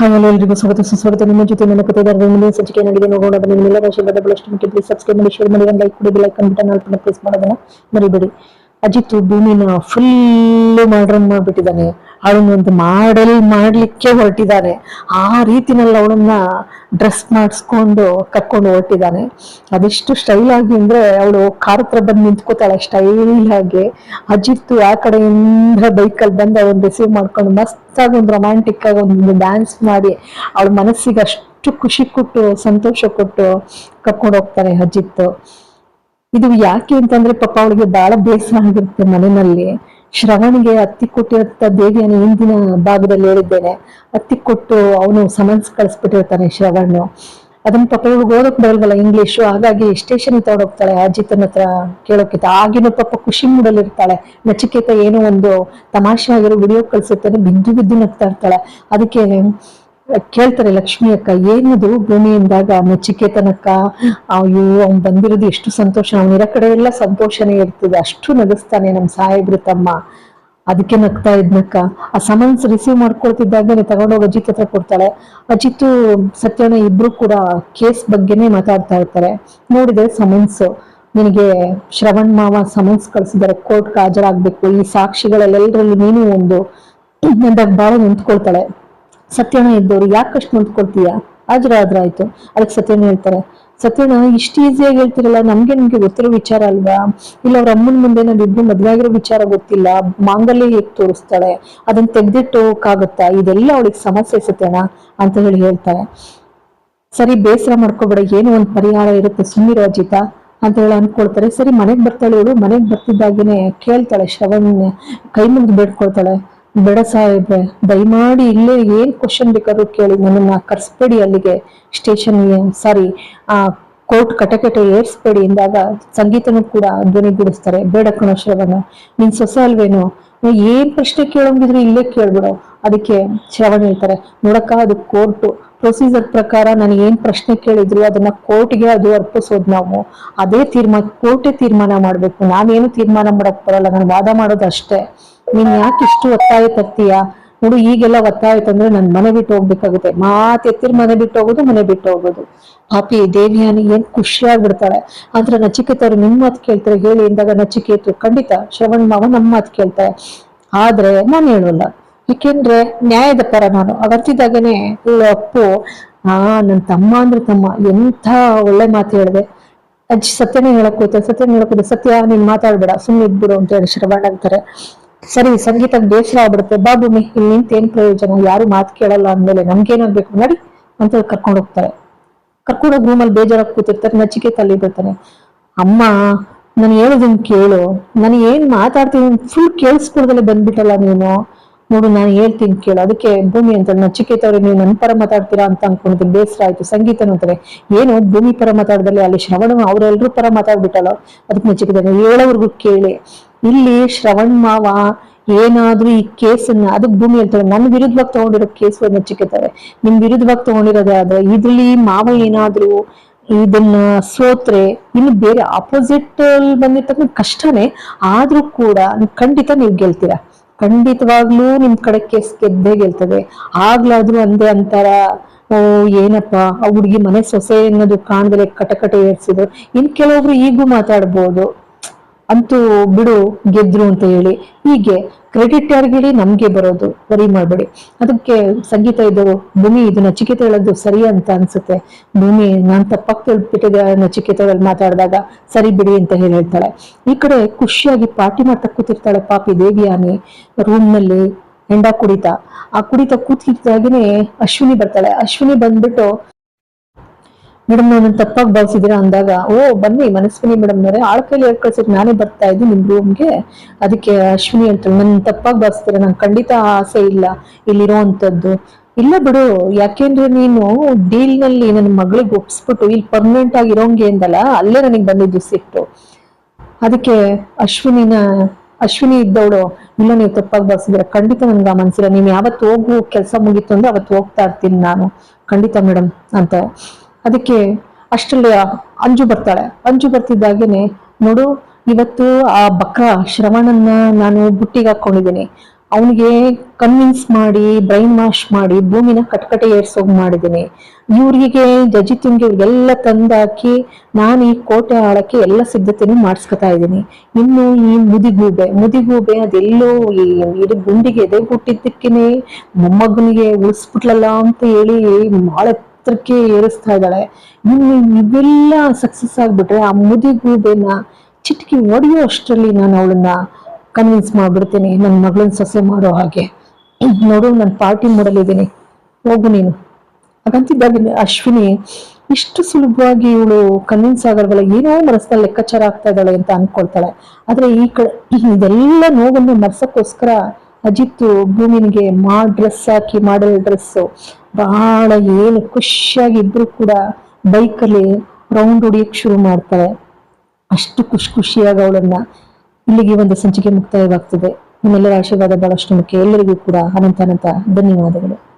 Hi hello ಎಲ್ರಿಗೂ ಸ್ವಾಗತ, ಸುಸ್ವಾಗತ. ನಿಮ್ಮ ಜೊತೆ ನನ್ನ ಕಥೆಗಾರರ ಮುಂದಿನ ಸಂಚಿಕೆ ಏನಾಗಿದೆ ನೋಡೋಣ. ಬನ್ನಿ ನಿಮ್ಮೆಲ್ಲರ ಆಶೀರ್ವಾದ ಬಹಳಷ್ಟು ಮುಖ್ಯ ಪ್ಲೀಸ್ ಸಬ್ಸ್ಕ್ರೈಬ್ ಮಾಡಿ ಶೇರ್ ಮಾಡಿ ಲೈಕ್ ಕೊಡಿ ಲೈಕ್ ಬಟನ್ ನಾಲ್ಕು ಪ್ರೆಸ್ ಮಾಡೋದನ್ನ ಮರಿಬೇಡಿ. ಅಜಿತ್ ಭೂಮಿನ ಫುಲ್ ಮಾಡ್ರನ್ ಮಾಡ್ಬಿಟ್ಟಿದ್ದಾನೆ. ಅವಳನ್ನ ಒಂದು ಮಾಡಲ್ ಮಾಡ್ಲಿಕ್ಕೆ ಹೊರಟಿದ್ದಾರೆ ಆ ರೀತಿನಲ್ಲಿ ಅವಳನ್ನ ಡ್ರೆಸ್ ಮಾಡಿಸ್ಕೊಂಡು ಕರ್ಕೊಂಡು ಹೊರಟಿದ್ದಾನೆ ಅದೆಷ್ಟು ಸ್ಟೈಲ್ ಆಗಿ ಅಂದ್ರೆ ಅವಳು ಕಾರ್ ಹತ್ರ ಬಂದು ನಿಂತ್ಕೋತಾಳೆ ಸ್ಟೈಲ್ ಆಗಿ ಅಜಿತ್ತು ಆ ಕಡೆಯಿಂದ ಬೈಕಲ್ಲಿ ಬಂದು ಅವಳನ್ನ ರಿಸೀವ್ ಮಾಡ್ಕೊಂಡು ಮಸ್ತಾಗಿ ಒಂದು ರೊಮ್ಯಾಂಟಿಕ್ ಆಗಿ ಒಂದು ಡ್ಯಾನ್ಸ್ ಮಾಡಿ ಅವಳ ಮನಸ್ಸಿಗೆ ಅಷ್ಟು ಖುಷಿ ಕೊಟ್ಟು, ಸಂತೋಷ ಕೊಟ್ಟು ಕರ್ಕೊಂಡು ಹೋಗ್ತಾನೆ ಅಜಿತ್. ಇದು ಯಾಕೆ ಅಂತಂದ್ರೆ ಪಾಪ ಅವಳಿಗೆ ಬಹಳ ಬೇಸರ ಆಗಿರುತ್ತೆ ಮನೆಯಲ್ಲಿ. ಶ್ರವಣಿಗೆ ಅತ್ತಿ ಕೊಟ್ಟಿರಂತ ದೇವಿಯನ್ನು ಹಿಂದಿನ ಭಾಗದಲ್ಲಿ ಹೇಳಿದ್ದೇನೆ. ಅತ್ತಿ ಕೊಟ್ಟು ಅವನು ಸಮನ್ಸ್ ಕಳಿಸ್ಬಿಟ್ಟಿರ್ತಾನೆ ಶ್ರವಣ್ ಅದನ್ನ ಪಾಪ ಇವಾಗ ಓದಕ್ ಬರಲ್ವಲ್ಲ ಇಂಗ್ಲಿಷು ಹಾಗಾಗಿ ಸ್ಟೇಷನ್ ತಗೊಂಡೋಗ್ತಾಳೆ ಅಜಿತನ ಹತ್ರ ಕೇಳೋಕಿತ ಆಗಿನ ಪಾಪ ಖುಷಿ ಮೂಡಲಿರ್ತಾಳೆ ನಚಿಕೇತ ಏನೋ ಒಂದು ತಮಾಷೆ ಆಗಿರೋ ವಿಡಿಯೋ ಕಳ್ಸುತ್ತಾನೆ ಬಿದ್ದು ಬಿದ್ದು ನಗ್ತಾ ಇರ್ತಾಳೆ. ಅದಕ್ಕೆ ಕೇಳ್ತಾರೆ ಲಕ್ಷ್ಮಿ ಅಕ್ಕ, ಏನದು ಭೂಮಿ ಎಂದಾಗ ನಚಿಕೇತನಕ್ಕ ಅಯ್ಯೋ, ಅವ್ನ್ ಬಂದಿರೋದು ಎಷ್ಟು ಸಂತೋಷ. ಅವನಿರೋ ಕಡೆ ಎಲ್ಲ ಸಂತೋಷನೇ ಇರ್ತದೆ. ಅಷ್ಟು ನಗಿಸ್ತಾನೆ ನಮ್ ಸಾಹೇಬ್ರು ತಮ್ಮ. ಅದಕ್ಕೆ ನಗ್ತಾ ಇದ್ನಕ್ಕ. ಆ ಸಮನ್ಸ್ ರಿಸೀವ್ ಮಾಡ್ಕೊಳ್ತಿದ್ದಾಗನೇ ತಗೊಂಡೋಗಿ ಅಜಿತ್ ಹತ್ರ ಕೊಡ್ತಾಳೆ. ಅಜಿತ್ ಸತ್ಯನ ಇಬ್ರು ಕೂಡ ಕೇಸ್ ಬಗ್ಗೆನೇ ಮಾತಾಡ್ತಾ ಇರ್ತಾರೆ. ನೋಡಿದ್ರೆ ಸಮನ್ಸ್. ನಿನಗೆ ಶ್ರವಣ್ ಮಾವ ಸಮನ್ಸ್ ಕಳ್ಸಿದ್ದಾರೆ. ಕೋರ್ಟ್ಗೆ ಹಾಜರಾಗ್ಬೇಕು. ಈ ಸಾಕ್ಷಿಗಳಲ್ಲೆಲ್ಲರಲ್ಲಿ ನೀನು ಒಂದು ಬಾಳ ನಿಂತ್ಕೊಳ್ತಾಳೆ. ಸತ್ಯನ ಇದ್ದವ್ರು ಯಾಕಷ್ಟು ನಿಂತ್ಕೊಳ್ತೀಯ ಆದ್ರಾಯ್ತು ಅದಕ್ಕೆ ಸತ್ಯಣ್ಣ ಹೇಳ್ತಾರೆ, ಸತ್ಯಣ್ಣ, ಇಷ್ಟು ಈಸಿಯಾಗಿ ಹೇಳ್ತಿರಲ್ಲ, ನಮ್ಗೆ ನಿಮ್ಗೆ ಗೊತ್ತಿರೋ ವಿಚಾರ ಅಲ್ವಾ? ಇಲ್ಲ, ಅವ್ರ ಅಮ್ಮನ ಮುಂದೆ ನಾವಿಬ್ರು ಮದ್ವೆ ಆಗಿರೋ ವಿಚಾರ ಗೊತ್ತಿಲ್ಲ, ಮಾಂಗಲ್ಯ ಹೇಗ್ ತೋರಿಸ್ತಾಳೆ? ಅದನ್ನ ತೆಗ್ದಿಟ್ಟೋಕಾಗತ್ತಾ? ಇದೆಲ್ಲ ಅವಳಿಗೆ ಸಮಸ್ಯೆ ಸತ್ಯಣ್ಣ, ಅಂತ ಹೇಳಿ ಹೇಳ್ತಾರೆ. ಸರಿ, ಬೇಸರ ಮಾಡ್ಕೋಬೇಡ, ಏನೋ ಒಂದು ಪರಿಹಾರ ಇರುತ್ತೆ ಸುಮ್ಮಿರೋ ಅಂತ ಹೇಳಿ ಅನ್ಕೊಳ್ತಾರೆ. ಸರಿ, ಮನೆಗ್ ಬರ್ತಾಳೆ ಇವಳು, ಮನೆಗ್ ಬರ್ತಿದ್ದಾಗೇನೆ ಕೇಳ್ತಾಳೆ, ಶ್ರವಣ್ ಕೈ ಮುಂದೆ ಬೇಡ್ಕೊಳ್ತಾಳೆ. ಬೇಡ ಸಾಹೇಬ್ರೆ, ದಯಮಾಡಿ ಇಲ್ಲೇ ಏನ್ ಕ್ವಶನ್ ಬೇಕಾದ್ರೂ ಕೇಳಿ, ನನ್ನನ್ನ ಕರ್ಸ್ಬೇಡಿ ಅಲ್ಲಿಗೆ ಸ್ಟೇಷನ್ ಸಾರಿ, ಆ ಕೋರ್ಟ್ ಕಟಕಟೆ ಏರ್ಸ್ಬೇಡಿ ಎಂದಾಗ ಸಂಗೀತನೂ ಕೂಡ ಧ್ವನಿಗೂಡಿಸ್ತಾರೆ ಬೇಡ ಕಣೋ ಶ್ರವಣ, ನಿನ್ ಸೊಸ ಅಲ್ವೇನೋ? ಏನ್ ಪ್ರಶ್ನೆ ಕೇಳೋಂಗಿದ್ರು ಇಲ್ಲೇ ಕೇಳ್ಬಿಡು. ಅದಕ್ಕೆ ಶ್ರವಣ ಹೇಳ್ತಾರೆ, ನೋಡಕ್ಕ, ಅದು ಕೋರ್ಟ್ ಪ್ರೊಸೀಜರ್ ಪ್ರಕಾರ ನಾನು ಏನ್ ಪ್ರಶ್ನೆ ಕೇಳಿದ್ರು ಅದನ್ನ ಕೋರ್ಟ್ಗೆ ಅದು ಅರ್ಪಿಸೋದು ನಾವು. ಅದೇ ತೀರ್ಮಾನ ಕೋರ್ಟೇ ತೀರ್ಮಾನ ಮಾಡ್ಬೇಕು. ನಾನೇನು ತೀರ್ಮಾನ ಮಾಡಕ್ ಬರಲ್ಲ, ನಾನು ವಾದ ಮಾಡೋದು ಅಷ್ಟೇ. ನೀನ್ ಯಾಕೆ ಇಷ್ಟು ಒತ್ತಾಯ ತರ್ತೀಯ? ನೋಡು, ಈಗೆಲ್ಲ ಒತ್ತಾಯ ತಂದ್ರೆ ನನ್ ಮನೆ ಬಿಟ್ಟು ಹೋಗ್ಬೇಕಾಗುತ್ತೆ. ಮಾತ್ ಎತ್ತಿರ್ ಮನೆ ಬಿಟ್ಟು ಹೋಗೋದು, ಮನೆ ಬಿಟ್ಟು ಹೋಗೋದು. ಪಾಪಿ, ದೇವಿಯಾನಿ ಏನ್ ಖುಷಿಯಾಗ್ಬಿಡ್ತಾಳೆ. ಆದ್ರೆ ನಚಿಕೇತವ್ರು ನಿಮ್ ಮಾತು ಕೇಳ್ತಾರೆ, ಹೇಳಿ ಅಂದಾಗ ನಚಿಕೇತು ಖಂಡಿತ ಶ್ರವಣ್ ಮಾವ ನಮ್ಮ ಮಾತು ಕೇಳ್ತಾರೆ. ಆದ್ರೆ ನಾನು ಹೇಳೋಲ್ಲ. ಯಾಕೆಂದ್ರೆ ನ್ಯಾಯದ ಪರ ನಾನು. ಅವತ್ತಿದ್ದಾಗನೆ ಅಪ್ಪು. ಆ, ನನ್ ತಮ್ಮ ಅಂದ್ರೆ ತಮ್ಮ. ಎಂಥ ಒಳ್ಳೆ ಮಾತು ಹೇಳಿದೆ. ಅಜ್ಜಿ ಸತ್ಯನೇ ಹೇಳಕ್ ಹೋಯ್ತಾರೆ. ಸತ್ಯನೇ ಹೇಳಕ್ ಹೋಯ್ತಾರೆ. ಸತ್ಯ, ನೀನ್ ಮಾತಾಡ್ಬೇಡ. ಸುಮ್ಮನೆ ಇದ್ಬಿಡು ಅಂತ ಹೇಳಿ ಶ್ರವಣ್ ಅಂತಾರೆ. ಸರಿ ಸಂಗೀತ ಬೇಸರ ಆಗ್ಬಿಡುತ್ತೆ ಬಾ ಭೂಮಿ ಇಲ್ಲಿ ನಿಂತ ಏನ್ ಪ್ರಯೋಜನ? ಯಾರು ಮಾತು ಕೇಳಲ್ಲ ಅಂದ್ಮೇಲೆ ನಮ್ಗೇನಾಗ್ಬೇಕು ನೋಡಿ ಅಂತ ಕರ್ಕೊಂಡು ಹೋಗ್ತಾರೆ. ಕರ್ಕೊಂಡೋಗಿ ರೂಮಲ್ಲಿ ಬೇಜಾರಾಗಿ ಕೂತಿರ್ತಾರೆ, ನಚಿಕೆ ತಲ್ಲಿ ಬರ್ತಾನೆ ಅಮ್ಮ, ನಾನು ಹೇಳೋದನ್ನ ಕೇಳು. ನಾನು ಏನ್ ಮಾತಾಡ್ತೀನಿ? ಫುಲ್ ಕೇಳಿಸ್ಕೊಳ್ದಲ್ಲೇ ಬಂದ್ಬಿಟ್ಟಲ್ಲ ನೀನು. ನೋಡು, ನಾನು ಹೇಳ್ತೀನಿ ಕೇಳು. ಅದಕ್ಕೆ ಭೂಮಿ ಅಂತ ನಚಿಕೇತ ಅವ್ರಿಗೆ ನೀವು ನನ್ನ ಪರ ಮಾತಾಡ್ತೀರಾ ಅಂತ ಅನ್ಕೊಂಡಿದ್ದೆ. ಬೇಸರ ಆಯ್ತು. ಸಂಗೀತ ಅಂತಾರೆ ಏನು ಭೂಮಿ ಪರ ಮಾತಾಡ್ದಲ್ಲಿ ಅಲ್ಲಿ ಶ್ರವಣ ಅವರೆಲ್ಲರೂ ಪರ ಮಾತಾಡ್ಬಿಟ್ಟಲ್ಲ. ಅದಕ್ಕೆ ನಚಿಕೇತ ಹೇಳೋವರೆಗೂ ಕೇಳಿ. ಇಲ್ಲಿ ಶ್ರವಣ್ ಮಾವ ಏನಾದ್ರೂ ಈ ಕೇಸನ್ನ ಅದಕ್ಕೆ ಭೂಮಿ ಹೇಳ್ತಾರೆ. ನನ್ನ ವಿರುದ್ಧವಾಗಿ ತಗೊಂಡಿರೋ ಕೇಸು ಚಿಕ್ಕತಾರೆ ನಿಮ್ ವಿರುದ್ಧವಾಗಿ ತಗೊಂಡಿರೋದೇ ಆದ್ರೆ ಇದ್ರಲ್ಲಿ ಮಾವ ಏನಾದ್ರೂ ಇದನ್ನ ಸೋತ್ರೆ ಇನ್ನು ಬೇರೆ ಆಪೋಸಿಟ್ ಬಂದಿರ್ತಕ್ಕಂಥ ಕಷ್ಟನೇ ಆದ್ರೂ ಕೂಡ ಖಂಡಿತ ನೀವು ಗೆಲ್ತೀರಾ? ಖಂಡಿತವಾಗ್ಲೂ ನಿಮ್ ಕಡೆ ಕೇಸ್ ಗೆದ್ದೇ ಗೆಲ್ತದೆ. ಆಗ್ಲಾದ್ರೂ ಅಂದೆ ಅಂತಾರ, ಓ ಏನಪ್ಪ, ಆ ಹುಡುಗಿ ಮನೆ ಸೊಸೆ ಅನ್ನೋದು ಕಾಣದಲೆ ಕಟಕಟೆ ಏರ್ಸಿದ್ರು. ಇನ್ ಕೆಲವೊಬ್ರು ಈಗೂ ಮಾತಾಡ್ಬೋದು. ಅಂತೂ ಬಿಡು, ಗೆದ್ರು ಅಂತ ಹೇಳಿ. ಹೀಗೆ ಕ್ರೆಡಿಟ್ ಯಾರಿಗೇಳಿ? ನಮ್ಗೆ ಬರೋದು. ವರಿ ಮಾಡಬೇಡಿ. ಅದಕ್ಕೆ ಸಂಗೀತ ಇದು, ಭೂಮಿ ಇದು ನಚಿಕೇತ ಹೇಳೋದು ಸರಿ ಅಂತ ಅನ್ಸುತ್ತೆ. ಭೂಮಿ, ನಾನ್ ತಪ್ಪಾಗಿ ತಿಳ್ಬಿಟ್ಟಿದೆ ನಚಿಕೇತದಲ್ಲಿ ಮಾತಾಡಿದಾಗ ಸರಿ ಬಿಡಿ ಅಂತ ಹೇಳಿ ಹೇಳ್ತಾಳೆ. ಈ ಕಡೆ ಖುಷಿಯಾಗಿ ಪಾರ್ಟಿ ಮಾಡ್ತಾ ಕೂತಿರ್ತಾಳೆ ಪಾಪಿ ದೇವಿಯಾನಿ. ರೂಮ್ನಲ್ಲಿ ಹೆಂಡ ಕುಡಿತಾ. ಆ ಕುಡಿತ ಕೂತಿದ್ದಾಗೇನೆ ಅಶ್ವಿನಿ ಬರ್ತಾಳೆ. ಅಶ್ವಿನಿ ಬಂದ್ಬಿಟ್ಟು ಮೇಡಮ್ ನಾನು ತಪ್ಪಾಗಿ ಭಾವಿಸಿದೀರಾ ಅಂದಾಗ, ಓ, ಬನ್ನಿ ಮನಸ್ವಿನಿ ಮೇಡಮ್ ನೋರೆ ಆಳ್ ಕೈಲಿ ಕಳ್ಸಿದ್ ನಾನೇ ಬರ್ತಾ ಇದ್ದೀನಿ ನಿಮ್ ರೂಮ್ಗೆ ಅದಕ್ಕೆ ಅಶ್ವಿನಿ ಅಂತ ನನ್ ತಪ್ಪಾಗಿ ಭಾವಿಸ್ತೀರ ನಂಗೆ ಖಂಡಿತ ಆಸೆ ಇಲ್ಲ ಇಲ್ಲಿರೋವಂಥದ್ದು ಇಲ್ಲ ಬಿಡು, ಯಾಕೆಂದ್ರೆ ನೀನು ಡೀಲ್ನಲ್ಲಿ ನನ್ನ ಮಗಳಿಗೆ ಒಪ್ಸ್ಬಿಟ್ಟು ಇಲ್ಲಿ ಪರ್ಮನೆಂಟ್ ಆಗಿ ಇರೋಂಗೆ ಅಂದಲ್ಲ, ಅಲ್ಲೇ ನನಗೆ ಬಂದಿದ್ದು ಸಿಟ್ಟು. ಅದಕ್ಕೆ ಅಶ್ವಿನಿನ, ಅಶ್ವಿನಿ ಇದ್ದವಳು, ಇಲ್ಲ, ನೀವು ತಪ್ಪಾಗಿ ಬಳಸಿದ್ರೆ ಖಂಡಿತ ನನ್ಗೆ ಮನ್ಸಿಲ್ಲ ನೀವ್ ಯಾವತ್ತು ಹೋಗು ಕೆಲಸ ಮುಗೀತು ಅಂದ್ರೆ ಅವತ್ತು ಹೋಗ್ತಾ ಇರ್ತೀನಿ ನಾನು. ಖಂಡಿತ ಮೇಡಮ್ ಅಂತ ಅದಕ್ಕೆ ಅಷ್ಟರಲ್ಲಿ ಅಂಜು ಬರ್ತಾಳೆ. ಅಂಜು ಬರ್ತಿದ್ದಾಗೇನೆ, ನೋಡು, ಇವತ್ತು ಆ ಬಕ್ರ ಶ್ರವಣನ್ನ ನಾನು ಬುಟ್ಟಿಗೆ ಹಾಕೊಂಡಿದ್ದೀನಿ ಅವನಿಗೆ ಕನ್ವಿನ್ಸ್ ಮಾಡಿ ಬ್ರೈನ್ ವಾಶ್ ಮಾಡಿ, ಭೂಮಿನ ಕಟ್ಕಟೆ ಏರ್ಸೋಗ್ ಮಾಡಿದ್ದೀನಿ. ಇವ್ರಿಗೆ ಜಜಿತಿಂಗೆ ಎಲ್ಲ ತಂದಾಕಿ, ನಾನು ಈ ಕೋಟೆ ಆಳಕ್ಕೆ ಎಲ್ಲ ಸಿದ್ಧತೆನೂ ಮಾಡಿಸ್ಕೊತಾ ಇದ್ದೀನಿ. ಇನ್ನು ಈ ಮುದಿಗೂಬೆ ಮುದಿಗೂಬೆ ಅದೆಲ್ಲೋ ಈ ಇಡೀ ಗುಂಡಿಗೆ ಎದೆ ಹುಟ್ಟಿದ್ದಕ್ಕೇನೆ, ಮೊಮ್ಮಗನಿಗೆ ಉಳಿಸ್ಬಿಟ್ಲಲ್ಲ ಅಂತ ಹೇಳಿ ಭಾಳ ಎತ್ತರಕ್ಕೆ ಏರಿಸ್ತಾ ಇನ್ನು ಇವೆಲ್ಲ ಸಕ್ಸಸ್ ಆಗ್ಬಿಟ್ರೆ ಆ ಮುದಿಗೂಬೆನ ಚಿಟಕಿ ಹೊಡೆಯೋ ಅಷ್ಟರಲ್ಲಿ ನಾನು ಅವಳನ್ನ ಕನ್ವಿನ್ಸ್ ಮಾಡ್ಬಿಡ್ತೀನಿ. ನನ್ನ ಮಗಳನ್ನ ಸೊಸೆ ಮಾಡೋ ಹಾಗೆ. ನೋಡು, ನಾನು ಪಾರ್ಟಿ ಮಾಡಲಿದ್ದೀನಿ ಹೋಗು ನೀನು. ಹಾಗಂತಿದ್ದಾಗ ಅಶ್ವಿನಿ, ಇಷ್ಟು ಸುಲಭವಾಗಿ ಇವಳು ಕನ್ವಿನ್ಸ್ ಆಗಲ್ವಲ್ಲ, ಏನೋ ಮನಸ್ಸಲ್ಲಿ ಲೆಕ್ಕಾಚಾರ ಆಗ್ತಾ ಇದ್ದಾಳೆ ಅಂತ ಅನ್ಕೊಳ್ತಾಳೆ. ಆದ್ರೆ ಈ ಕಡೆ, ಇದೆಲ್ಲ ನೋವನ್ನು ಮರ್ಸಕ್ಕೋಸ್ಕರ ಅಜಿತ್ ಭೂಮಿನಿಗೆ ಮಾ ಡ್ರೆಸ್ ಹಾಕಿ, ಮಾಡಲ್ ಡ್ರೆಸ್. ಬಹಳ ಏನು ಖುಷಿಯಾಗಿ ಇಬ್ರು ಕೂಡ ಬೈಕಲ್ಲಿ ರೌಂಡ್ ಹೊಡಿಯಕ್ ಶುರು ಮಾಡ್ತಾಳೆ ಅಷ್ಟು ಖುಷಿ ಖುಷಿಯಾಗಿ ಅವಳನ್ನ. ಇಲ್ಲಿಗೆ ಒಂದು ಸಂಚಿಕೆ ಮುಕ್ತಾಯವಾಗ್ತದೆ. ನಿಮ್ಮೆಲ್ಲರ ಆಶೀರ್ವಾದ ಬಹಳಷ್ಟು ಮುಖ್ಯ. ಎಲ್ಲರಿಗೂ ಕೂಡ ಅನಂತ ಅನಂತ ಧನ್ಯವಾದಗಳು.